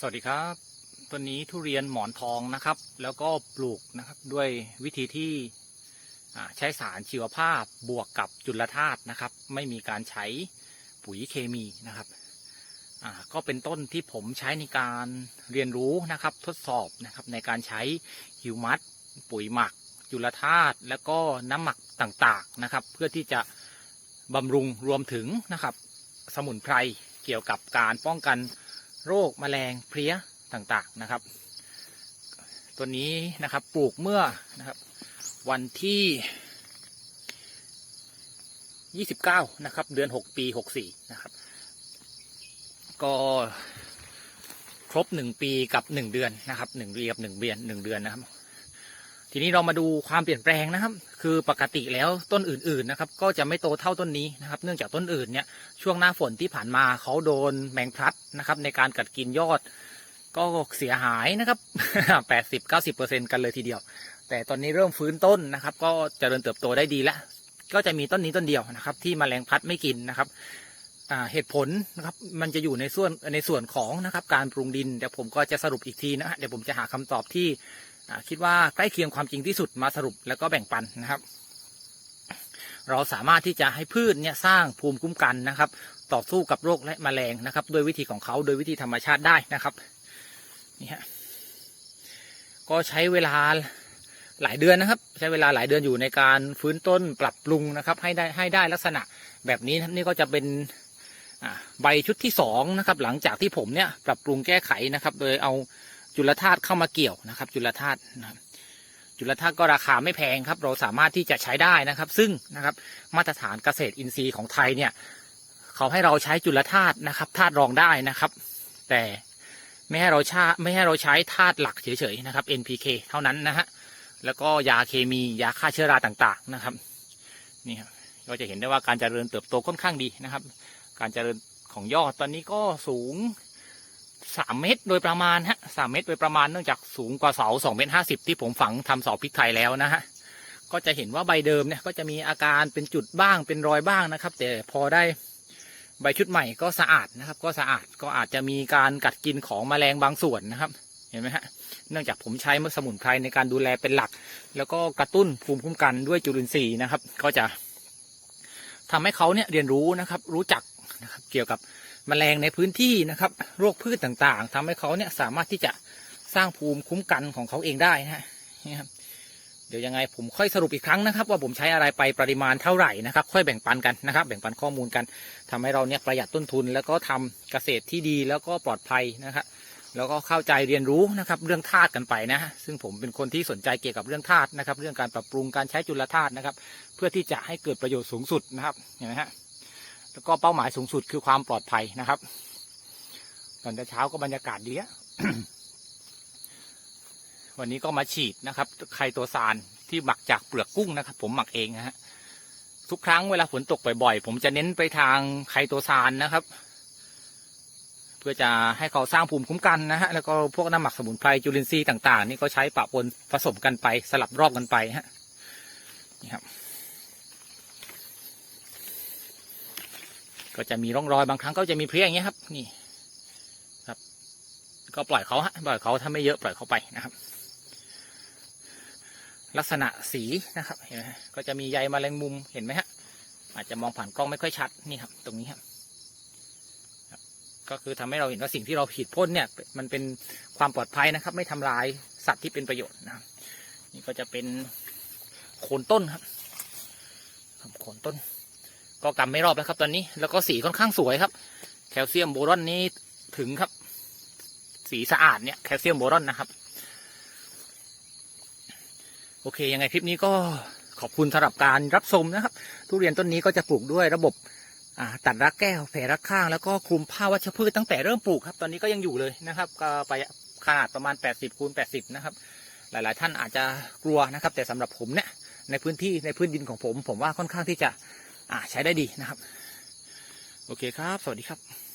สวัสดีครับต้นนี้ทุเรียนหมอนทองนะครับ แล้วก็ปลูกนะครับด้วยวิธีที่ใช้สารชีวภาพบวกกับจุลธาตุนะครับ ไม่มีการใช้ปุ๋ยเคมีนะครับก็เป็นต้นที่ผมใช้ในการเรียนรู้นะครับทดสอบนะครับในการใช้ฮิวมัสปุ๋ยหมัก จุลธาตุแล้วก็น้ำหมักต่างๆนะครับ เพื่อที่จะบำรุงรวมถึงนะครับ สมุนไพรเกี่ยวกับการป้องกัน โรคแมลงเพลี้ยต่างๆนะครับ ตัวนี้นะครับปลูกเมื่อนะครับ วันที่ 29 นะครับ เดือน 6 ปี 64 นะครับ ก็ครบ 1 ปีกับ 1 เดือนนะครับ1เรียบ1เดือน1เดือนนะครับ ทีนี้เรามาดูความเปลี่ยนแปลงนะครับ คือปกติแล้วต้นอื่นๆนะครับก็จะไม่โตเท่าต้นนี้นะครับ เนื่องจากต้นอื่นเนี่ยช่วงหน้าฝนที่ผ่านมาเขาโดนแมงพลัดนะครับ ในการกัดกินยอด ก็เสียหายนะครับ80 90เปอร์เซ็นกันเลยทีเดียว แต่ตอนนี้เริ่มฟื้นต้นนะครับ ก็จเจริญเติบโตได้ดีแล้ว ก็จะมีต้นนี้ต้นเดียวนะครับ ที่มแมลงพลัดไม่กินนะครับเหตุผลนะครับมันจะอยู่ในส่วนในส่วนของนะครับการปรุงดินเดี๋ยวผมก็จะสรุปอีกทีนะเดี๋ยวผมจะหาคำตอบที่ คิดว่าใกล้เคียงความจริงที่สุดมาสรุปแล้วก็แบ่งปันนะครับ เราสามารถที่จะให้พืชเนี่ยสร้างภูมิคุ้มกันนะครับ ต่อสู้กับโรคและแมลงนะครับ โดยวิธีของเขาโดยวิธีธรรมชาติได้นะครับนี่ฮะก็ใช้เวลาหลายเดือนนะครับ ใช้เวลาหลายเดือนอยู่ในการฟื้นต้นปรับปรุงนะครับ ให้ได้ให้ได้ลักษณะแบบนี้นะนี่ก็จะเป็นใบชุดที่สองนะครับหลังจากที่ผมเนี่ยปรับปรุงแก้ไขนะครับ โดยเอา จุลธาตุเข้ามาเกี่ยวนะครับ จุลธาตุนะครับจุลธาตุก็ราคาไม่แพงครับ เราสามารถที่จะใช้ได้นะครับ ซึ่งนะครับมาตรฐานเกษตรอินทรีย์ของไทยเนี่ยเขาให้เราใช้จุลธาตุนะครับธาตุรองได้นะครับ แต่ไม่ให้เราใช้ไม่ให้เราใช้ธาตุหลักเฉยๆนะครับ NPK เท่านั้นนะฮะแล้วก็ยาเคมียาฆ่าเชื้อราต่างๆนะครับนี่ครับก็จะเห็นได้ว่าการเจริญเติบโตค่อนข้างดีนะครับ การเจริญของยอดตอนนี้ก็สูง สามเมตรโดยประมาณฮะสามเมตรโดยประมาณเนื่องจากสูงกว่าเสาสองเมตรห้าสิบที่ผมฝังทำเสาพริกไทยแล้วนะฮะก็จะเห็นว่าใบเดิมเนี่ยก็จะมีอาการเป็นจุดบ้างเป็นรอยบ้างนะครับ แต่พอได้ใบชุดใหม่ก็สะอาดนะครับ ก็สะอาดก็อาจจะมีการกัดกินของแมลงบางส่วนนะครับ เห็นไหมฮะเนื่องจากผมใช้เมื่อสมุนไพรในการดูแลเป็นหลัก แล้วก็กระตุ้นภูมิคุ้มกันด้วยจุลินทรีย์นะครับ ก็จะทำให้เขาเนี่ยเรียนรู้นะครับ รู้จัก นะครับ เกี่ยวกับแมลงในพื้นที่นะครับ โรคพืชต่างๆทำให้เขาเนี่ยสามารถที่จะสร้างภูมิคุ้มกันของเขาเองได้นะฮะนี่ครับเดี๋ยวยังไงผมค่อยสรุปอีกครั้งนะครับ ว่าผมใช้อะไรไปปริมาณเท่าไหร่นะครับ ค่อยแบ่งปันกันนะครับ แบ่งปันข้อมูลกันทำให้เราเนี่ยประหยัดต้นทุน แล้วก็ทำเกษตรที่ดีแล้วก็ปลอดภัยนะครับแล้วก็เข้าใจเรียนรู้นะครับเรื่องธาตุกันไปนะฮะซึ่งผมเป็นคนที่สนใจเกี่ยวกับเรื่องธาตุนะครับ เรื่องการปรับปรุงการใช้จุลธาตุนะครับ เพื่อที่จะให้เกิดประโยชน์สูงสุดนะครับเห็นไหมฮะ แล้วก็เป้าหมายสูงสุดคือความปลอดภัยนะครับ ตอนเช้าก็บรรยากาศดีอะวันนี้ก็มาฉีดนะครับไคโตซานที่หมักจากเปลือกกุ้งนะครับ ผมหมักเองนะฮะทุกครั้งเวลาฝนตกบ่อยๆผมจะเน้นไปทางไคโตซานนะครับ เพื่อจะให้เขาสร้างภูมิคุ้มกันนะฮะแล้วก็พวกน้ำหมักสมุนไพรจุลินทรีย์ต่าง ๆ นี่ก็ใช้ปะปนผสมกันไปสลับรอบกันไปฮะนี่ครับ ก็จะมีร่องรอยบางครั้งก็จะมีเพลี้ยอย่างเงี้ยครับ นี่ครับ ก็ปล่อยเขาฮะปล่อยเขาถ้าไม่เยอะปล่อยเขาไปนะครับ ลักษณะสีนะครับเห็นไหมก็จะมีใยแมลงมุมเห็นไหมฮะอาจจะมองผ่านกล้องไม่ค่อยชัดนี่ครับ ตรงนี้ครับก็คือทำให้เราเห็นว่าสิ่งที่เราฉีดพ่นเนี่ย มันเป็นความปลอดภัยนะครับ ไม่ทำลายสัตว์ที่เป็นประโยชน์นะครับนี่ก็จะเป็นโคนต้นครับโคนต้น ก็กำไม่รอบแล้วครับ ตอนนี้แล้วก็สีค่อนข้างสวยครับ แคลเซียมโบรอนนี้ถึงครับ สีสะอาดเนี่ยแคลเซียมโบรอนนะครับโอเคยังไงคลิปนี้ก็ขอบคุณสำหรับการรับชมนะครับ ทุเรียนต้นนี้ก็จะปลูกด้วยระบบตัดรักแก้วแผ่รักข้าง แล้วก็คลุมผ้าวัชพืชตั้งแต่เริ่มปลูกครับ ตอนนี้ก็ยังอยู่เลยนะครับก็ไปขนาดประมาณ 80คูณ80 นะครับ หลาย ๆ ท่านอาจจะกลัวนะครับ แต่สำหรับผมเนี่ยในพื้นที่ในพื้นดินของผม ผมว่าค่อนข้างที่จะ อ่าใช้ได้ดีนะครับ โอเคครับ สวัสดีครับ